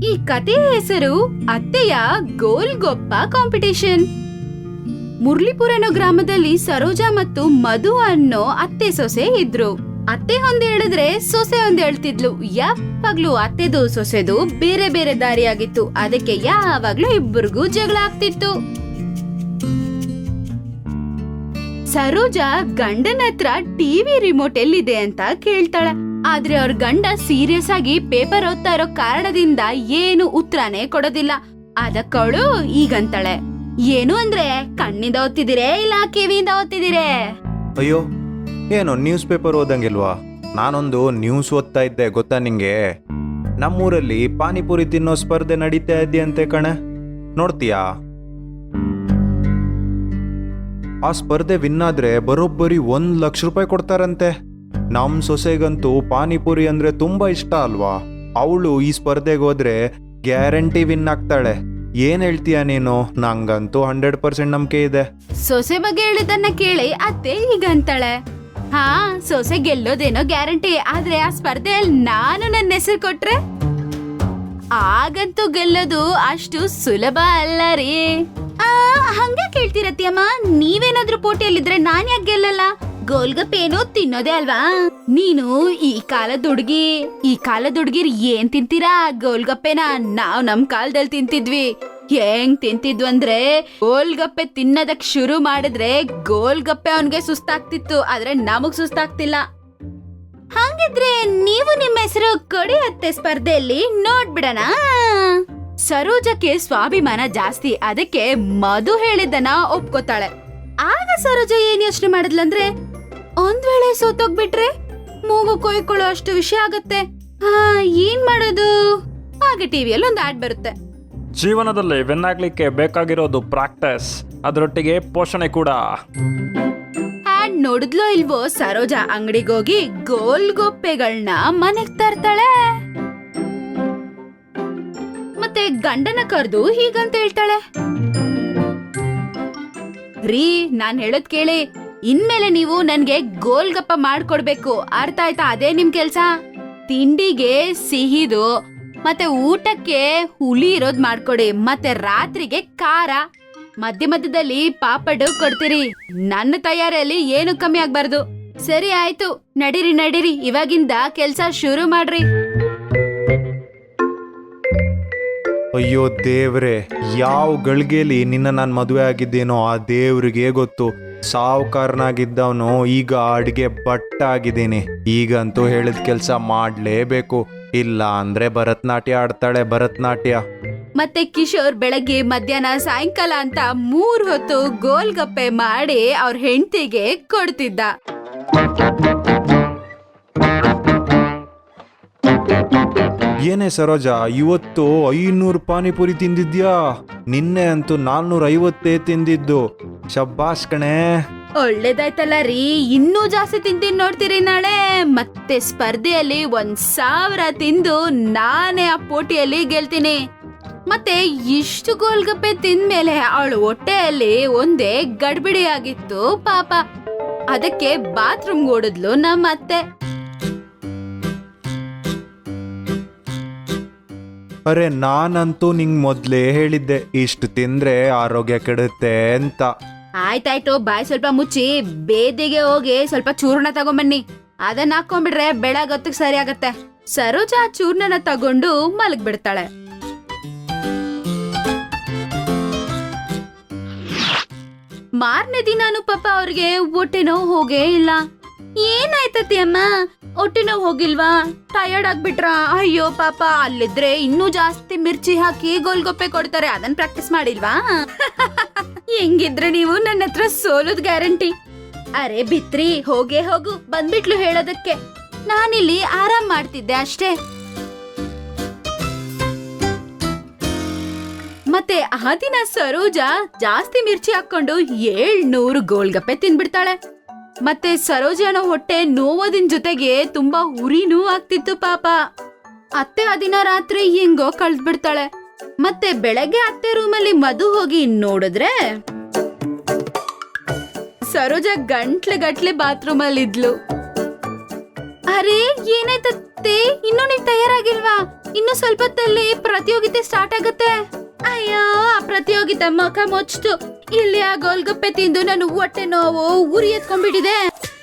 ಈ ಕಥೆಯ ಹೆಸರು ಅತ್ತೆಯ ಗೋಲ್ಗೊಪ್ಪ ಕಾಂಪಿಟೇಷನ್ ಮುರ್ಲಿಪುರ ಅನ್ನೋ ಗ್ರಾಮದಲ್ಲಿ ಸರೋಜಾ ಮತ್ತು ಮಧು ಅನ್ನೋ ಅತ್ತೆ ಸೊಸೆ ಇದ್ರು. ಅತ್ತೆ ಒಂದ್ ಹೇಳಿದ್ರೆ ಸೊಸೆ ಒಂದ್ ಹೇಳ್ತಿದ್ಲು. ಯಾವಾಗ್ಲೂ ಅತ್ತೆದು ಸೊಸೆದು ಬೇರೆ ಬೇರೆ ದಾರಿಯಾಗಿತ್ತು. ಅದಕ್ಕೆ ಯಾವಾಗ್ಲೂ ಇಬ್ಬರಿಗೂ ಜಗಳ ಆಗ್ತಿತ್ತು. ಸರೋಜಾ ಗಂಡನ ಹತ್ರ ಟಿವಿ ರಿಮೋಟ್ ಎಲ್ಲಿದೆ ಅಂತ ಕೇಳ್ತಾಳೆ. ಆದ್ರೆ ಅವ್ರ ಗಂಡ ಸೀರಿಯಸ್ ಆಗಿ ಪೇಪರ್ ಓದ್ತಾ ಇರೋ ಕಾರಣದಿಂದ ಏನು ಉತ್ತರನೇ ಕೊಡೋದಿಲ್ಲ. ಅದಕ್ಕವಳು ಈಗಂತಾಳೆ. ಏನು ಅಂದ್ರೆ, ಕಣ್ಣಿಂದ ಓದ್ತಿದ್ದೀರೇ ಇಲ್ಲ ಕಿವಿಯಿಂದ ಓದ್ತಿದ್ದೀರೇ? ಅಯ್ಯೋ, ಏನು ನ್ಯೂಸ್ ಪೇಪರ್ ಓದಂಗಿಲ್ವಾ? ನಾನೊಂದು ನ್ಯೂಸ್ ಓದ್ತಾ ಇದ್ದೆ, ಗೊತ್ತಾ ನಿಂಗೆ? ನಮ್ಮೂರಲ್ಲಿ ಪಾನಿಪುರಿ ತಿನ್ನೋ ಸ್ಪರ್ಧೆ ನಡೀತಾ ಇದೆಯಂತೆ ಕಣೆ. ನೋಡ್ತೀಯಾ? ಆ ಸ್ಪರ್ಧೆ ವಿನ್ ಆದ್ರೆ ಬರೋಬ್ಬರಿ ಒಂದ್ ಲಕ್ಷ ರೂಪಾಯಿ ಕೊಡ್ತಾರಂತೆ. ನಮ್ ಸೊಸೆಗಂತೂ ಪಾನಿಪುರಿ ಅಂದ್ರೆ ತುಂಬಾ ಇಷ್ಟ ಅಲ್ವಾ? ಅವಳು ಈ ಸ್ಪರ್ಧೆಗೆ ಹೋದ್ರೆ ಗ್ಯಾರಂಟಿ ವಿನ್ ಆಗ್ತಾಳೆ. ಏನ್ ಹೇಳ್ತೀಯ ನೀನು? ನಂಗಂತೂ ಹಂಡ್ರೆಡ್ ಪರ್ಸೆಂಟ್ ನಂಬಿಕೆ ಇದೆ. ಸೊಸೆ ಬಗ್ಗೆ ಹೇಳಿದನ್ನ ಕೇಳಿ ಅತ್ತೆ ಈಗಂತಾಳೆ ಹಾ, ಸೊಸೆ ಗೆಲ್ಲೋದೇನೋ ಗ್ಯಾರಂಟಿ, ಆದ್ರೆ ಆ ಸ್ಪರ್ಧೆಯಲ್ಲಿ ನಾನು ನನ್ನ ಹೆಸರು ಕೊಟ್ರೆ? ಆಗಂತೂ ಗೆಲ್ಲೋದು ಅಷ್ಟು ಸುಲಭ ಅಲ್ಲ ರೀ. ಹಂಗ ಕೇಳ್ತೀರತ್ತಿಯಮ್ಮ ನೀವೇನಾದ್ರೂ ಪೋಟಿಯಲ್ಲಿದ್ರೆ ನಾನ್ ಯಾಕೆ ಗೆಲ್ಲಲ್ಲ? ಗೋಲ್ಗಪ್ಪೇನೋ ತಿನ್ನೋದೇ ಅಲ್ವಾ? ನೀನು ಈ ಕಾಲದ ಹುಡ್ಗಿ, ಈ ಕಾಲದ ಹುಡ್ಗಿರ್ ಏನ್ ತಿಂತೀರಾ? ಗೋಲ್ಗಪ್ಪೆನ ನಾವ್ ನಮ್ ಕಾಲದಲ್ಲಿ ತಿಂತಿದ್ವಿ. ಹೆಂಗ್ ತಿಂತಿದ್ವು ಅಂದ್ರೆ, ಗೋಲ್ಗಪ್ಪೆ ತಿನ್ನೋದಕ್ ಶುರು ಮಾಡಿದ್ರೆ ಗೋಲ್ಗಪ್ಪೆ ಅವನ್ಗೆ ಸುಸ್ತಾಗ್ತಿತ್ತು, ಆದ್ರೆ ನಮಗ್ ಸುಸ್ತಾಗ್ತಿಲ್ಲ. ಹಾಗಿದ್ರೆ ನೀವು ನಿಮ್ಮ ಹೆಸರು ಕೊಡಿ ಅತ್ತೆ ಸ್ಪರ್ಧೆಯಲ್ಲಿ, ನೋಡ್ಬಿಡಣ. ಸರೋಜಕ್ಕೆ ಸ್ವಾಭಿಮಾನ ಜಾಸ್ತಿ, ಅದಕ್ಕೆ ಮಧು ಹೇಳಿದ್ದನ್ನ ಒಪ್ಕೋತಾಳೆ. ಆಗ ಸರೋಜ ಏನ್ ಯೋಚನೆ ಮಾಡಿದ್ಲಂದ್ರೆ ಒಂದ್ ವೇಳೆ ಸೋತೋಗ್ಬಿಟ್ರೆ ಮೂಗು ಕೊಯ್ಕೊಳ್ಳೋ ಅಷ್ಟು ವಿಷಯ ಆಗತ್ತೆ. ಹಾ ಏನ್ ಮಾಡೋದು? ಹಾಗೆ ಟಿವಿಯಲ್ಲಿ ಒಂದು ಆಡ್ ಬರುತ್ತೆ. ಜೀವನದಲ್ಲಿ ವಿನ್ ಆಗ್ಲಿಕ್ಕೆ ಬೇಕಾಗಿರೋದು ಪ್ರಾಕ್ಟೀಸ್ ಅದರೊಟ್ಟಿಗೆ ಪೋಷಣೆ ಕೂಡ. ಆಡ್ ನೋಡಿದ್ಲೋ ಇಲ್ವೋ ಸರೋಜಾ ಅಂಗಡಿಗೋಗಿ ಗೋಲ್ಗೊಪ್ಪೆಗಳನ್ನ ಮನೆಗ್ ತರ್ತಾಳೆ. ಮತ್ತೆ ಗಂಡನ ಕರೆದು ಹೀಗಂತ ಹೇಳ್ತಾಳೆ. ರೀ ನಾನ್ ಹೇಳದ್ ಕೇಳಿ ಇನ್ಮೇಲೆ ನೀವು ನನ್ಗೆ ಗೋಲ್ಗಪ್ಪ ಮಾಡ್ಕೊಡ್ಬೇಕು. ಅರ್ಥ ಆಯ್ತಾ? ಅದೇ ನಿಮ್ ಕೆಲ್ಸ? ತಿಂಡಿಗೆ ಸಿಹಿದು, ಮತ್ತೆ ಊಟಕ್ಕೆ ಹುಳಿ ಇರೋದ್ ಮಾಡ್ಕೊಡಿ, ಮತ್ತೆ ರಾತ್ರಿಗೆ ಖಾರ. ಮಧ್ಯ ಮಧ್ಯದಲ್ಲಿ ಪಾಪಡ್ ಕೊಡ್ತೀರಿ. ನನ್ನ ತಯಾರಿಯಲ್ಲಿ ಏನು ಕಮ್ಮಿ ಆಗ್ಬಾರ್ದು. ಸರಿ ಆಯ್ತು, ನಡೀರಿ ನಡೀರಿ, ಇವಾಗಿಂದ ಕೆಲ್ಸ ಶುರು ಮಾಡ್ರಿ. ಅಯ್ಯೋ ದೇವ್ರೆ, ಯಾವ ಗಳಿಗೆಲಿ ನಿನ್ನ ನಾನು ಮದುವೆ ಆಗಿದ್ದೇನೋ ಆ ದೇವ್ರಿಗೆ ಗೊತ್ತು. ಸಾವುಕಾರನಾಗಿದ್ದವನು ಈಗ ಅಡಿಗೆ ಬಟ್ಟ ಆಗಿದ್ದೀನಿ ಈಗಂತೂ ಹೇಳಿದ ಕೆಲಸ ಮಾಡಲೇಬೇಕು. ಇಲ್ಲ ಅಂದ್ರೆ ಭರತನಾಟ್ಯ ಆಡ್ತಾಳೆ ಭರತನಾಟ್ಯ. ಮತ್ತೆ ಕಿಶೋರ್ ಬೆಳಗ್ಗೆ ಮಧ್ಯಾಹ್ನ ಸಾಯಂಕಾಲ ಅಂತ ಮೂರ್ ಹೊತ್ತು ಗೋಲ್ಗಪ್ಪೆ ಮಾಡಿ ಅವ್ರ ಹೆಂಡತಿಗೆ ಕೊಡ್ತಿದ್ದ. ಏನೇ ಸರೋಜ ಇವತ್ತು ಐನೂರು ಪಾನಿಪುರಿ ತಿಂದಿದ್ಯಾ? ನಿನ್ನೆ ಅಂತೂ ನಾನ್ನೂರ ಐವತ್ತೇ ತಿಂದಿದ್ದು. ಶಬ್ಬಾಸ್ ಕಣೆ. ಒಳ್ಳೇದಾಯ್ತಲ್ಲ ರೀ. ಇನ್ನೂ ಜಾಸ್ತಿ ತಿಂತೀನಿ ನೋಡ್ತೀರಿ ನಾಳೆ. ಮತ್ತೆ ಸ್ಪರ್ಧೆಯಲ್ಲಿ ಒಂದ್ ಸಾವಿರ ತಿಂದು ನಾನೇ ಆ ಪೋಟಿಯಲ್ಲಿ ಗೆಲ್ತೀನಿ. ಮತ್ತೆ ಇಷ್ಟು ಗೋಲ್ಗಪ್ಪೆ ತಿಂದ್ಮೇಲೆ ಅವಳು ಹೊಟ್ಟೆಯಲ್ಲಿ ಒಂದೇ ಗಡ್ಬಿಡಿ ಆಗಿತ್ತು ಪಾಪ. ಅದಕ್ಕೆ ಬಾತ್ರೂಮ್ ಓಡಿದ್ಲು ನಮ್ಮ ಅತ್ತೆ. ಅರೆ ನಾನಂತೂ ನಿಂಗ್ ಮೊದ್ಲೇ ಹೇಳಿದ್ದೆ ಇಷ್ಟು ತಿಂದ್ರೆ ಆರೋಗ್ಯ ಕೆಡುತ್ತೆ ಅಂತ. ಆಯ್ತಾಯ್ತು, ಬಾಯ್ ಸ್ವಲ್ಪ ಮುಚ್ಚಿ, ಬೇದಿಗೆ ಹೋಗಿ ಸ್ವಲ್ಪ ಚೂರ್ಣ ತಗೊಂಬನ್ನಿ. ಅದನ್ನ ಹಾಕೊಂಡ್ಬಿಟ್ರೆ ಬೆಳಗತ್ತಿಗೆ ಸರಿ ಆಗತ್ತೆ. ಸರೋಜಾ ಚೂರ್ಣನ ತಗೊಂಡು ಮಲಗ್ಬಿಡ್ತಾಳೆ. ಮಾರನೇ ದಿನಾನು ಪಾಪ ಅವ್ರಿಗೆ ಹೊಟ್ಟೆ ನೋವು ಹೋಗೇ ಇಲ್ಲ. ಏನಾಯ್ತತಿ ಅಮ್ಮ? ಹೊಟ್ಟೆ ನೋವು ಹೋಗಿಲ್ವಾ? ಟಯರ್ಡ್ ಆಗ್ಬಿಟ್ರ? ಅಯ್ಯೋ ಪಾಪ, ಅಲ್ಲಿದ್ರೆ ಇನ್ನೂ ಜಾಸ್ತಿ ಮಿರ್ಚಿ ಹಾಕಿ ಗೋಲ್ಗೊಪ್ಪೆ ಕೊಡ್ತಾರೆ. ಅದನ್ನ ಪ್ರಾಕ್ಟೀಸ್ ಮಾಡಿಲ್ವಾ? ಹೆಂಗಿದ್ರೆ ನೀವು ನನ್ನ ಹತ್ರ ಸೋಲೋದ್ ಗ್ಯಾರಂಟಿ? ಅರೆ ಬಿತ್ರಿ, ಹೋಗೇ ಹೋಗು, ಬಂದ್ಬಿಟ್ಲು ಹೇಳೋದಕ್ಕೆ. ನಾನಿಲ್ಲಿ ಆರಾಮ್ ಮಾಡ್ತಿದ್ದೆ ಅಷ್ಟೇ. ಮತ್ತೆ ಆ ದಿನ ಸರೋಜಾ ಜಾಸ್ತಿ ಮಿರ್ಚಿ ಹಾಕೊಂಡು ಏಳ್ನೂರು ಗೋಲ್ಗಪ್ಪೆ ತಿನ್ಬಿಡ್ತಾಳೆ. ಮತ್ತೆ ಸರೋಜಾನ ಹೊಟ್ಟೆ ನೋವೋದಿನ ಜೊತೆಗೆ ತುಂಬಾ ಉರಿನೂ ಆಗ್ತಿತ್ತು ಪಾಪ. ಅತ್ತೆ ಆ ದಿನ ರಾತ್ರಿ ಹೆಂಗೋ ಕಳ್ದ್ಬಿಡ್ತಾಳೆ. ಮತ್ತೆ ಬೆಳಗ್ಗೆ ಅತ್ತೆ ರೂಮಲ್ಲಿ ಮಧು ಹೋಗಿ ನೋಡಿದ್ರೆ, ಸರೋಜ ಗಂಟ್ಲೆ ಗಟ್ಲೆ ಬಾತ್ರೂಮ್ ಅಲ್ಲಿ ಇದ್ಲು ಅರೆ ಏನಾಯ್ತತ್ತೆ ಇನ್ನೂ ನೀವ್ ತಯಾರಾಗಿಲ್ವಾ? ಇನ್ನು ಸ್ವಲ್ಪ ಹೊತ್ತಲ್ಲಿ ಪ್ರತಿಯೋಗಿತೆ ಸ್ಟಾರ್ಟ್ ಆಗುತ್ತೆ. ಅಯ್ಯೋ, ಆ ಪ್ರತಿಯೋಗಿತೆ ಮುಖ ಮುಚ್ಚಿತು. ಇಲ್ಲಿ ಆ ಗೋಲ್ಗಪ್ಪೆ ತಿಂದು ನಾನು ಹೊಟ್ಟೆ ನೋವು ಉರಿ ಎತ್ಕೊಂಡ್ಬಿಟ್ಟಿದೆ.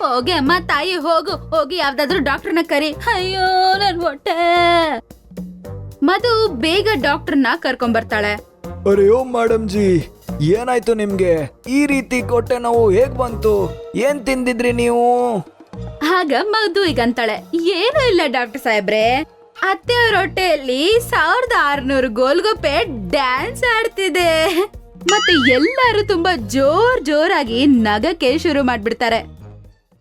ಹೋಗಿ ಅಮ್ಮ, ತಾಯಿ ಹೋಗು. ಹೋಗಿ ಯಾವ್ದಾದ್ರು ಡಾಕ್ಟರ್ನ ಕರಿ. ಅಯ್ಯೋ, ನನ್ ಹೊಟ್ಟೆ. ಮಧು ಬೇಗ ಡಾಕ್ಟರ್ನ ಕರ್ಕೊಂಡ್ ಬರ್ತಾಳೆ ಅರೆ ಓ ಮೇಡಮ್ ಜಿ ಏನಾಯ್ತು ನಿಮ್ಗೆ? ಈ ರೀತಿ ಕೊಟ್ಟೆ ನೋವು ಹೇಗ್ ಬಂತು? ಏನ್ ತಿಂದಿದ್ರಿ ನೀವು? ಆಗ ಮಧು ಈಗ ಅಂತಾಳೆ ಏನು ಇಲ್ಲ ಡಾಕ್ಟರ್ ಸಾಹೇಬ್ರೆ. ಅತ್ತೆಯವ್ರ ಹೊಟ್ಟೆಯಲ್ಲಿ ಸಾವಿರದ ಆರ್ನೂರು ಗೋಲ್ಗೊಪ್ಪೆ ಡ್ಯಾನ್ಸ್ ಆಡ್ತಿದೆ. ಮತ್ತೆ ಎಲ್ಲರೂ ತುಂಬಾ ಜೋರ್ ಜೋರಾಗಿ ನಗಕ್ಕೆ ಶುರು ಮಾಡ್ಬಿಡ್ತಾರೆ.